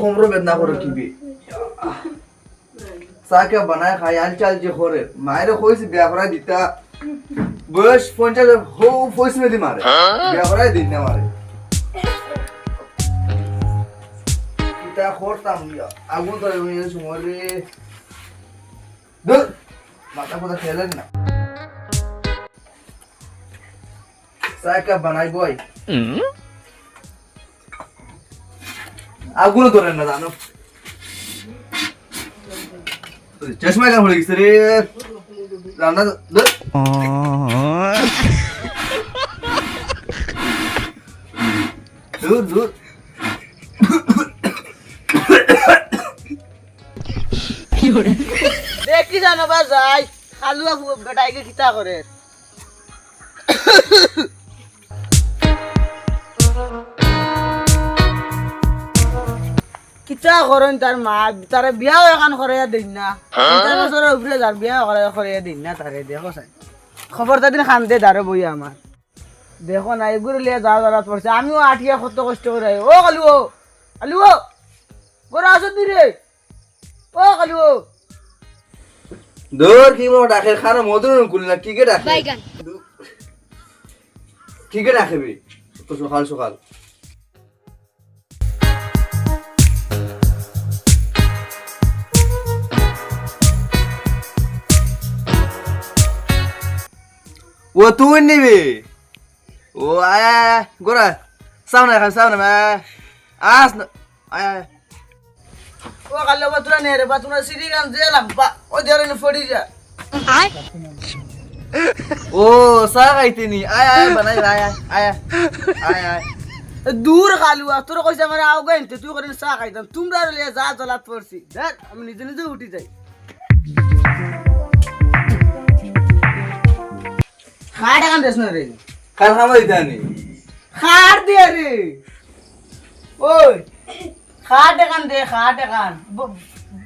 হোমরো বেদনা করে কিবি চাকে বানায় খাই আল চাল যে করে মায়ের কইছি বিয়া দিতা বয়স পঞ্চাশ হো পয়সা মেদি মারে বিয়া করাই দিন না মারে কিতা করতাম আগুন ধরে হয়ে সময় রে মাথা কথা খেলেন না চাকে বানাই বই আগুনও ধরেন না, জানো? চশমা কেন হয়ে গেছে রে। রান্না ধুর। ধুর। ধুর দেখি জানো বা যাই খালুয়া বেটাইকে কিতা করে? কিতা করেন তার মা তারে বিয়াও এখন করে দিন না। পঞ্চাশ বছরের উপরে যার বিয়া করে করে দিন না তারে দেখো চাই। খবর তাদিন খান দে দাঁড়ে বই আমার দেখো না এগুলো লিয়ে যাওয়া যাওয়া পড়ছে আমিও আঠিয়া কত কষ্ট করে। ও কালু ও কালু ও গোরা আসো তুই রে ও কালু ও দূর কি মো ডাকে খানা মধুর কুল না কি কে ডাকে কি কে ডাকে বে তো সকাল সকাল ও তুই নিবি? ও আয় আয় গোরা সামনে খান সামনে মা আস না আয় আয় ও কালো বাতুরা নে রে বাতুরা সিঁড়ি গান যে লাম্বা ও নে ফড়ি যা। আয়। ও সা খাইতে নি আয় আয় বানাই আয় আয় আয় আয় দূর কালুয়া তোর কইছে আমার আও গাইতে তুই করে চা খাইতাম তোমরা যা জলাত পড়ছি দেখ আমি নিজে নিজে উঠি যাই। খাট এখান দেশ না রে। কাল খামা দিতে নি খাট দিয়ে রে। ওই খাট এখান দে খাট এখান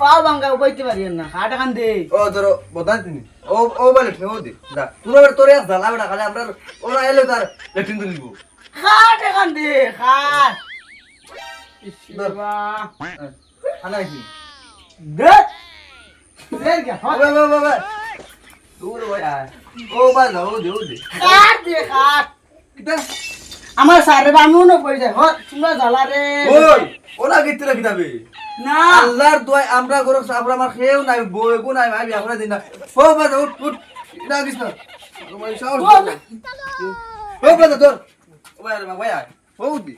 পাও ভাঙ্গা বইতে পারি না খাট এখান দে। ও ধরো বদান তিনি ও ও বলে ঠেও দি দা পুরো বের তোরে বেটা খালি আমরা ওরা এলো তার লেটিন তো নিব খাট এখান দে খাট। খানা কি গে বাবা বাবা দূর ভাই ও বা যাও দে দে কিটা আমার সারে বামু না যায় তোমরা জ্বালা রে। ওই না। আল্লাহর দোয়াই আমরা খেয়েও নাই বই গো নাই আমি আমরা দিন না। ও বা যাও উঠ। না গিস না। তোমার সাহস ও বা তোর ও ভাই রে ভাই আয়। ও দি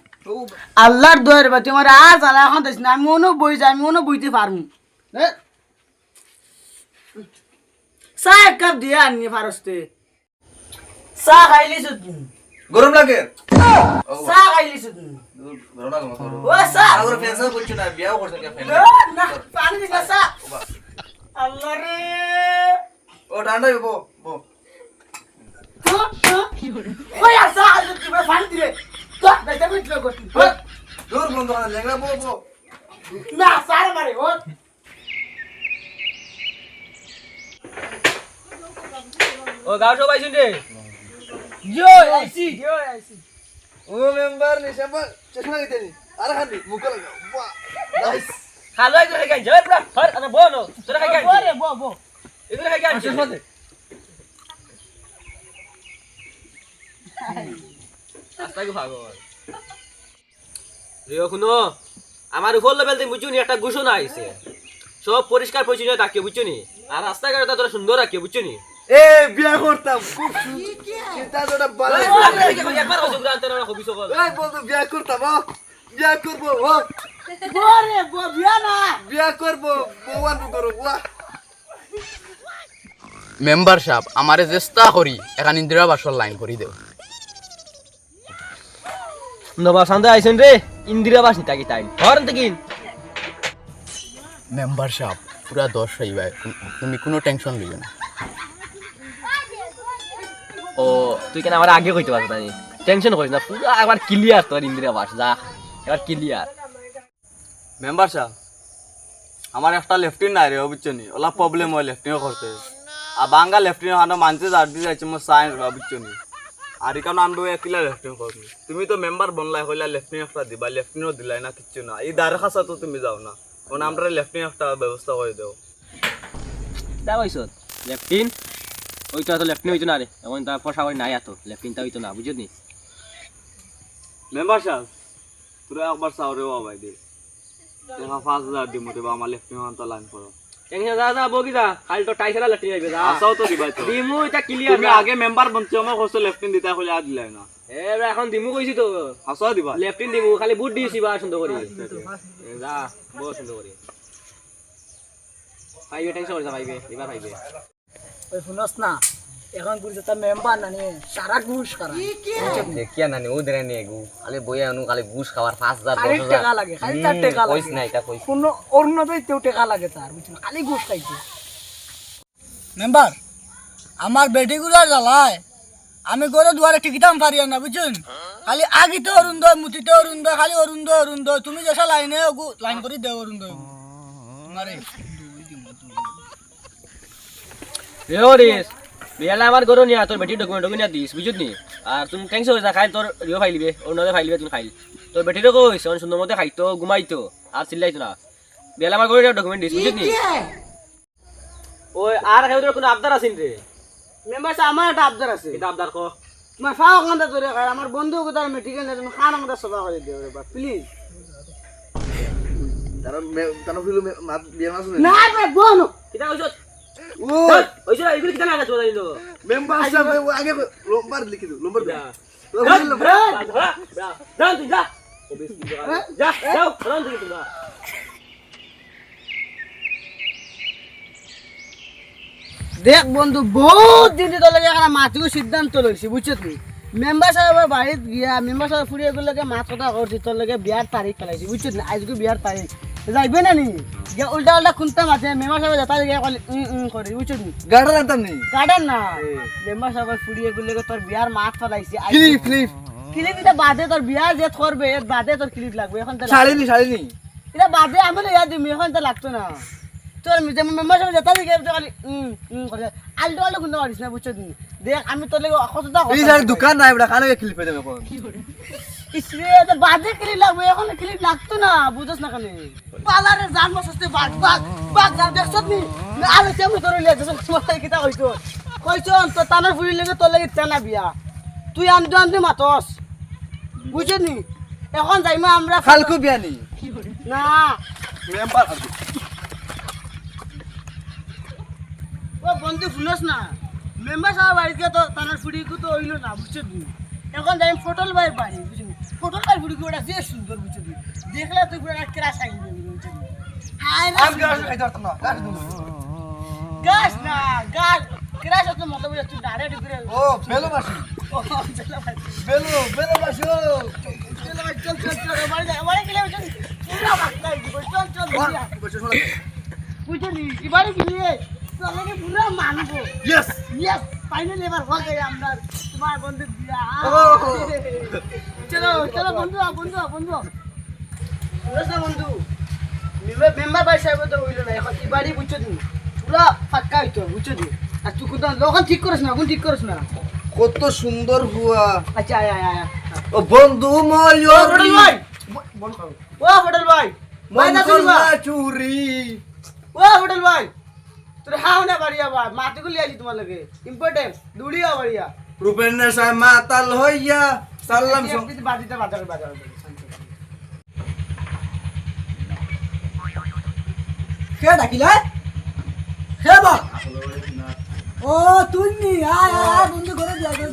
আল্লাহর দয়ের বা তোমার আর জ্বালা এখন দিস না। আমি মনে বই যাই আমি মনে বইতে পারমু এ? চা এক কাপ দিয়ে আনি ফারস্তে। চা খাইলিস গরম লাগে। চা খাইলিস গরম লাগে মত ও চা আগরে ফেসা করছ না বিয়াও করছ না ফেসা না পানি দিস চা আল্লাহ রে। ও ঠান্ডা বো বো ওই আসা আজ তুমি পানি দিলে। তো দেখতে মিটলো করছি দূর বন্ধ করে লেগা বো বো না সারে মারে ও ও গাও সবাই শুনছে? ইয়ো আইসি। ইয়ো আইসি। ও মেম্বার চশমা দিতে নি। আর খালি মুখ বাহ নাইস খালো একজন খাই পুরা ফর আরে বলো তোরা খাই বো বো খাই চশমা দে আস্তাকে রিও শুনো আমার উপর লেভেল দিয়ে বুঝছ নি একটা ঘোষণা আইছে। সব পরিষ্কার পরিচ্ছন্ন রাখিও বুঝছ নি? আর রাস্তাঘাটটা তোরা সুন্দর রাখিও বুঝছ নি? এ বিয়া করতাম। খুব চিন্তা তোটা ভালো একবার হচ্ছে গ্রান্তে না হবি সকল এই বন্ধু বিয়া করতাম ও বিয়া করব ও বরে বো বিয়া না বিয়া করব বউয়ান করব বাহ মেম্বার সাহেব আমারে চেষ্টা করি এখান ইন্দিরা বাসর লাইন করি দেও। নবা সান্দে আইছেন রে ইন্দিরা বাস নিতা কি তাই হরন থেকে মেম্বার সাহেব পুরা দশ হইবা তুমি কোনো টেনশন লইও না। ও তুই কেন আমার আগে কইতে পারছ না টেনশন করিস না পুরো একবার ক্লিয়ার তোর ইন্দিরা বাস যা এবার ক্লিয়ার মেম্বার সাহেব আমার একটা লেফটিন নাই রে বুঝছ নি? ওলা প্রবলেম হয় লেফটিনও করতে আর বাঙ্গা লেফটিন হানো মানতে যার দিয়ে যাচ্ছে মোর সাইন্স বা বুঝছ নি? আর এখানে আনব একলা লেফটিন করবি তুমি তো মেম্বার বনলাই হইলা লেফটিন একটা দিবা লেফটিনও দিলাই না কিচ্ছু না। এই খাসা তো তুমি যাও না। ওনা আমরা লেফটিন একটা ব্যবস্থা করে দেও দা পাইছত লেফটিন ওইটা তো লেফটিন হইতো না রে। এমন তা পয়সা করে নাই এত। লেফটিনটা হইতো না বুঝলি? মেম্বার সাহেব তোরা একবার চাও রে বাবা দি দেখা পাঁচ হাজার দিমু দেবা আমার লেফটিন তো লাইন করো। টেনশন যা যা বগি যা। খালি তো টাইসেলা লেফটিন আইবে যা। আসাও তো দিবা তো। দিমু এটা ক্লিয়ার তুমি আগে মেম্বার বনছো আমার কষ্ট লেফটিন দিতে হলে আজ দিলাই না। এবার এখন দিমু কইছি তো আসাও দিবা। লেফটিন দিমু খালি বুট দিছি বা সুন্দর করে এ যা বহু সুন্দর করে পাইবে টেনশন করে যা পাইবে এবার পাইবে ওই শুনস না এখন গুরু যেটা মেম্বার নানি সারা ঘুষ করা দেখিয়া নানি ও দেরে নিয়ে গু খালি বইয়া আনু খালি ঘুষ খাবার পাঁচ হাজার খালি দশ টাকা লাগে খালি তার টাকা কইস লাগে না এটা কইস। কোনো অরুণোদয় তেও টাকা লাগে তার বুঝছ খালি ঘুষ খাইছে। মেম্বার আমার বেটিগুলো জ্বালায়। আমি করে দুয়ারে টিকিটাম পারি না বুঝছেন? খালি আগিতে অরুণোদয় মুতিতে অরুণোদয় খালি অরুণোদয় অরুণোদয় তুমি যেসা লাইনে লাইন করে দেও অরুণোদয় তোমারে। রে ওরিস বিয়ালে আমার গরু নিয়া তোর বেটি ডকুমেন্ট ডকুমেন্ট দিস বুঝুত নি? আর তুমি টেনশন হয়ে যা খাই তোর রিও ফাইলিবে অন্য ফাইলিবে তুমি খাইল তোর বেটিরও কইস অন সুন্দর মতো খাইতো ঘুমাইতো আর চিল্লাইতো না। বিয়ালে আমার গরু ডকুমেন্ট দিস বুঝুত নি? ওই আর খাই তোর কোনো আবদার আছিন রে মেম্বার আমার একটা আবদার আছে। এটা আবদার ক। তোমার ফাও কান্দা ধরে খায় আমার বন্ধু কোথায় মেটিকে না তুমি খান আমাদের সভা করে দিও রে প্লিজ তারা তারা ফিলু মাত বিয়ে মাস না? ভাই বোন কিটা কইছ ও। ওইছ এগুলি কিটা লাগা চলে দিলো মেম্বার সাহেব আগে লম্বার লিখি দাও লম্বার দাও। যা তুই যা যা যাও রান তুই তুই দেখ বন্ধু বহুত দিন তোর লাগে মাতিও সিদ্ধান্ত লইছি বুঝছ তুই মেম্বার সাহেবের বাড়িত গিয়া মেম্বার সাহেব ফুরিয়ে গেলে মাছ কথা করছি তোর লাগে বিয়ার তারিখ ফেলাইছি বুঝছ না আজকে বিয়ার তারিখ। যাইবে না নি? উল্টা উল্টা খুনতাম আছে মেম্বার সাহেব যেটা গিয়ে কলে করে বুঝছ নি? আনতাম নি? গার্ডেন না। মেম্বার সাহেব ফুড়িয়ে গুলে তোর বিয়ার মাছ ফলাইছে ক্লিপ ক্লিপ। ক্লিপ এটা বাদে তোর বিয়ার যে করবে এর বাদে তোর ক্লিপ লাগবে এখন তো শাড়িনি শাড়িনি এটা বাদে আমি লইয়া দিমি এখন তো লাগতো না। তোর যেমন মেম্বার সাহেব যেটা দিকে খালি উম উম করে আলটো আলটো খুনতে পারিস না বুঝছ নি দেখ আমি তোর লাগে কতটা এই শাড়ি দোকান নাই বড় খানে ক্লিপ দেবে এখন ইসরে তো বাদে ক্লিপ লাগবে এখন ক্লিপ লাগতো না বুঝছ না কেন? পালারে জান মসতে বাগ বাগ বাগ জান দেখছ নি না আলো তেমন তোর লিয়া দেখছ সমস্ত কিতা কইছো কইছো তো তানার ফুরি লাগে তোর লাগে তেনা বিয়া। তুই আনতো আনতে মাতস। বুঝছ নি? এখন যাইমা আমরা বিয়ানি না। মেম্বার বন্ধু শুনস না মেম্বার সাহেব বাড়িতে তো তানার ফুড়িকু তো হইল না বুঝছ নি? এখন যাই ফটল ভাইয়ের বাড়ি বুঝছ নি? ফটল ভাই ফুড়িকু ওটা যে সুন্দর বুঝছ নি? দেখলে তুই পুরো ক্রাশ আই দিবি বুঝছ গাছ না গাছ ক্রাশ হতো মতো বুঝছ তুই ডাইরেক্ট করে ও বেলো মাসি বেলো বেলো মাসি ও চলো চল চল চল বাড়ি যা বাড়ি গেলে চল চল নি? এবারে গিয়ে তোকে পুরো মানবো। ইয়েস Yes, ফাইনালি এবার আমরা। তোমার বন্ধু বিয়া চলো চলো বন্ধু আ, বন্ধু। আ, বন্ধু। বন্ধু মেম্বার ভাই সাহেব তো হইল না এখন এবারই বুঝছ তুমি। পুরো ফাঁকা হইতো বুঝছ তুমি। আর তুই লোকন ঠিক করিস না এখন ঠিক করিস না। কত সুন্দর হুয়া আচ্ছা আয় আয় আয় ও বন্ধু হোটেল ভাই! ময়ূর ও হোটেল ভাই। ভাই না শুনবা? চুরি। ও হোটেল ভাই। তোর হাও না বাড়িয়া বা মাটিগুলি আছি তোমার লাগে। ইম্পর্টেন্ট দুড়িয়া বাড়িয়া। রূপের নেশায় মাতাল হইয়া সাল্লাম বাজিতে বাজার বাজার কে ডাকিলা? হে বা ও তুই নি আয় আয় বন্ধু করে তোমার লাগে।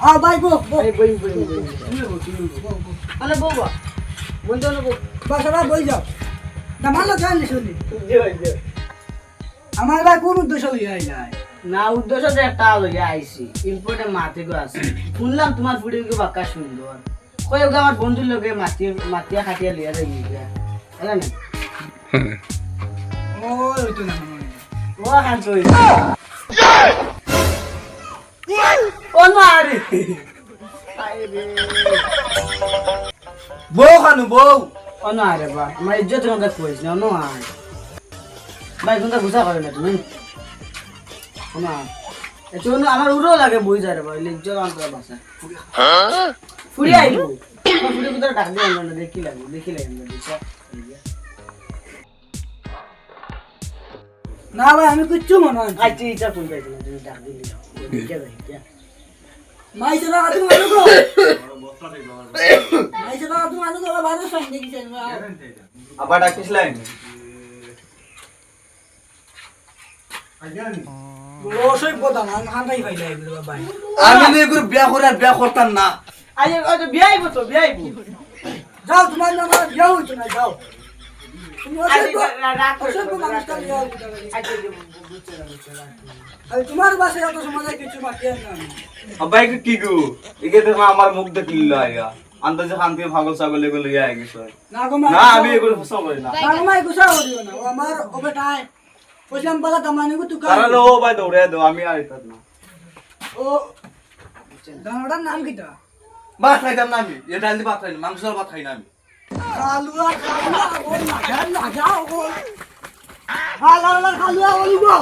আ ভাই গো এই বই বই বই আরে বউ বা বন্ধু না বউ বাসাটা বই যাও। দামালো জানি শুনি আমার ভাই কোন উদ্দেশ্য লইয়া যায় না উদ্দেশ্য তো একটা লইয়া আইছি। ইম্পর্টেন্ট মাতে গো আছে। শুনলাম তোমার ফুড়ি গো বাক্কা সুন্দর। কই ওকে আমার বন্ধুর লগে মাতি মাতিয়া খাটিয়া লইয়া যাই গিয়া হ্যাঁ না? ও ওইতো না ও হান কই আরে বউ খানু, বউ। আরে বা আমার ইজ্জত মধ্যে কইছ না আয় ভাই কোনটা গুছা করে না তুমি এতো না আমার উড়ো লাগে বই যায় ভাই লিজ্জত আন্তরা বাসা ফুরি আইবো ফুরি কোথাও ডাক দিয়ে না দেখি লাগবে দেখি লাগবে না ভাই, আমি কিচ্ছু মনে হয় আচ্ছা ইচ্ছা তুমি ডাক দিলি। দেখে যাই মাই চলা তুমি আনো গো মাই চলা তুমি আনো গো বারো সঙ্গে দেখিছেন আবার ডাকিস লাইন না? আমি না বিয়া করে বিয়া করতাম না। আজ আজ তো বিয়ে আইবো যাও তোমার বিয়া হইতো না যাও। তোমার বাসায় এত সমাজে কিছু বাকি আব্বাই কি গু? এগে দেখো আমার মুখ দেখিল আইয়া আন্দাজে শান্তি ভাগল ছাগল এগুলো লইয়া আই গেছে না গো মা না আমি এগুলো সব করি না। না গো মা গুছা করিও না। আমার ও কামানি গো তুই কারণ ও ভাই দৌড়ে দাও আমি আর না। ও গানটার নাম কিটা? ভাত খাইতাম না আমি এ ডাল দিয়ে ভাত খাই না মাংস ভাত খাই না আমি। খালুয়া খালুয়া ও লাগা লাগা ও হালা হালা খালুয়া ওলগো